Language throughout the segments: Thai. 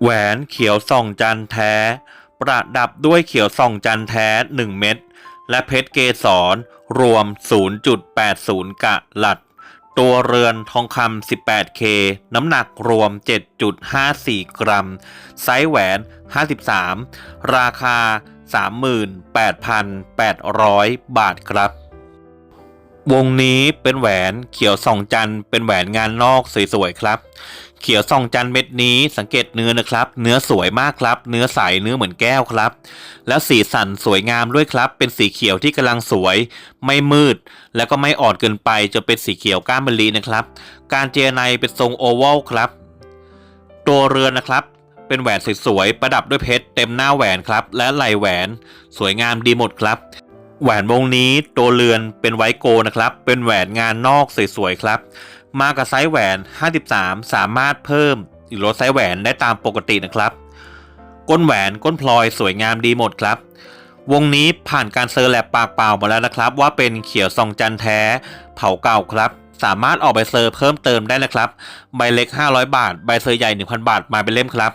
แหวนเขียวส่องจันแท้ ประดับด้วยเขียวส่องจันทร์แท้ 1 เม็ดและเพชรเกสรรวม 0.80 กะลัด ตัวเรือนทองคำ 18K น้ำหนักรวม 7.54 กรัม ไซส์แหวน 53 ราคา 38,800 บาทครับ วงนี้เป็นแหวนเขียวส่องจันเป็นแหวนงานนอกสวยๆครับ เขียวส่องจันเม็ดนี้สังเกตเนื้อนะครับ เนื้อสวยมากครับ เนื้อใสเนื้อเหมือนแก้วครับ แล้วสีสันสวยงามด้วยครับ เป็นสีเขียวที่กำลังสวย ไม่มืด แล้วก็ไม่อ่อนเกินไปจะเป็นสีเขียวก้านมะลินะครับ การเจยในเป็นทรงโอวัลครับ ตัวเรือนนะครับเป็นแหวนสวยๆประดับด้วยเพชรเต็มหน้าแหวนครับ และไหล่แหวน สวยงามดีหมดครับ แหวนวงนี้ตัวเรือนเป็นไวโกลนะครับ เป็นแหวนงานนอกสวยๆครับ มากับไซส์แหวน 53 สามารถเพิ่มหรือลดไซส์แหวนได้ตามปกตินะครับ ก้นแหวนก้นพลอยสวยงามดีหมดครับ วงนี้ผ่านการเซอร์แลบปากเปล่ามาแล้วนะครับ ว่าเป็นเขียวซองจันแท้เผาเก่าครับ สามารถออกใบเซอร์เพิ่มเติมได้นะครับ ใบเล็ก 500 บาท ใบเซอร์ใหญ่ 1,000 บาทมาเป็นเล่มครับ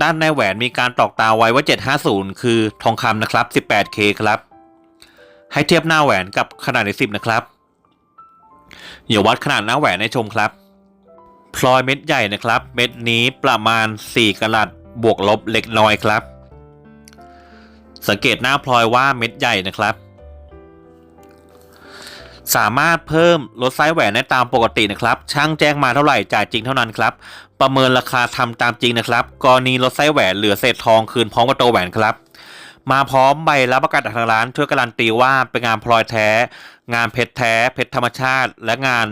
ด้านในแหวนมีการตอกตาไว้ว่า 750 คือทองคำนะครับ 18K ครับ ให้เทียบหน้าแหวนกับขนาดใน10นะครับเดี๋ยววัดขนาดหน้าแหวนให้ชมครับ พลอยเม็ดใหญ่นะครับ เม็ดนี้ประมาณ 4กะรัตบวกลบเล็กน้อยครับ สังเกตหน้าพลอยว่าเม็ดใหญ่นะครับ สามารถเพิ่มลดไซส์แหวนได้ตามปกตินะครับ ช่างแจ้งมาเท่าไหร่จ่ายจริงเท่านั้นครับ ประเมินราคาทำตามจริงนะครับ กรณีลดไซส์แหวนเหลือเศษทองคืนพร้อมกับตัวแหวนครับ มาพร้อมใบรับประกันจากทางร้านช่วยการันตีว่าเป็นงานพลอยแท้ งานเพชรแท้ เพชรธรรมชาติ และงาน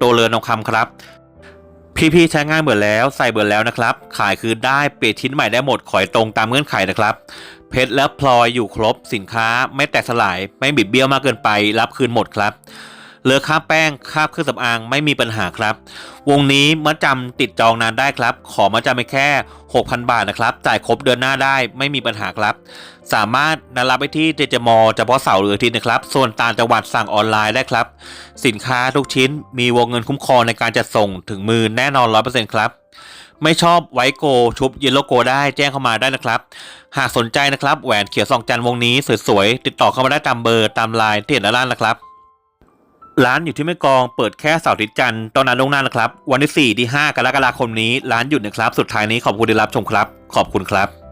ตัวเรือนทองคำครับพี่ๆใช้งานเบื่อแล้วใส่เบื่อแล้วนะครับ ขายคืนได้เปลี่ยนชิ้นใหม่ได้หมดขอยตรงตามเงื่อนไขนะครับ เพชรและพลอยอยู่ครบสินค้าไม่แตกสลาย ไม่บิดเบี้ยวมากเกินไป รับคืนหมดครับ เหลือค่าแป้งค่าเครื่องสำอางไม่มีปัญหาครับ วงนี้มัดจำติดจองนานได้ครับ ขอมัดจำไปแค่ 6,000 บาทนะครับ จ่ายครบเดือนหน้าได้ไม่มีปัญหาครับ สามารถนัดรับไปที่เจเจมอเฉพาะเสาร์หรืออาทิตย์นะครับ ส่วนต่างจังหวัดสั่งออนไลน์ได้ครับ สินค้าทุกชิ้นมีวงเงินคุ้มครองในการจัดส่งถึงมือแน่นอน 100%ครับไม่ชอบไวโกชุบเยลโลโกได้แจ้งเข้ามาได้นะครับ หากสนใจนะครับแหวนเขียวสองจันวงนี้สวยๆ ติดต่อเข้ามาได้ตามเบอร์ตามไลน์ที่เห็นด้านล่างนะครับ ร้านอยู่ที่แม่กองเปิดแค่เสาร์อาทิตย์จันทร์ตอนนั้นลงหน้านะครับ วันที่4ที่5กรกฎาคมนี้ร้านหยุดนะครับ สุดท้ายนี้ขอบคุณที่รับชมครับ ขอบคุณครับ